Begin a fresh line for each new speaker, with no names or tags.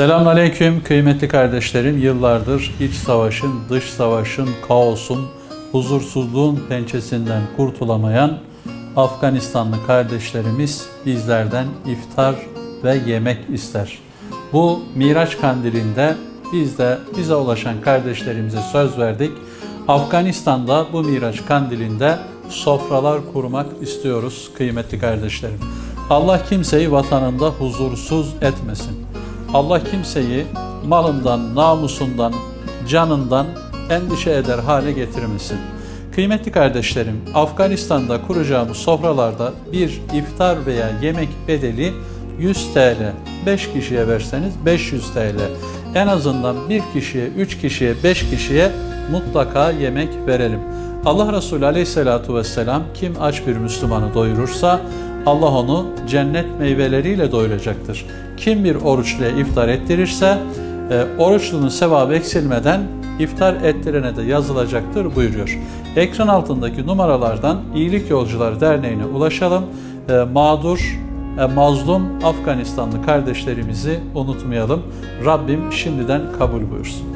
Selamünaleyküm kıymetli kardeşlerim. Yıllardır iç savaşın, dış savaşın, kaosun, huzursuzluğun pençesinden kurtulamayan Afganistanlı kardeşlerimiz bizlerden iftar ve yemek ister. Bu Miraç kandilinde biz de bize ulaşan kardeşlerimize söz verdik. Afganistan'da bu Miraç kandilinde sofralar kurmak istiyoruz kıymetli kardeşlerim. Allah kimseyi vatanında huzursuz etmesin. Allah kimseyi malından, namusundan, canından endişe eder hale getirmesin. Kıymetli kardeşlerim, Afganistan'da kuracağımız sofralarda bir iftar veya yemek bedeli 100 TL. 5 kişiye verseniz 500 TL. En azından bir kişiye, 3 kişiye, 5 kişiye mutlaka yemek verelim. Allah Resulü Aleyhisselatü Vesselam kim aç bir Müslümanı doyurursa Allah onu cennet meyveleriyle doyuracaktır. Kim bir oruçluya iftar ettirirse e, oruçlunun sevabı eksilmeden iftar ettirene de yazılacaktır buyuruyor. Ekran altındaki numaralardan İyilik Yolcuları Derneği'ne ulaşalım. E, mağdur, e, mazlum Afganistanlı kardeşlerimizi unutmayalım. Rabbim şimdiden kabul buyursun.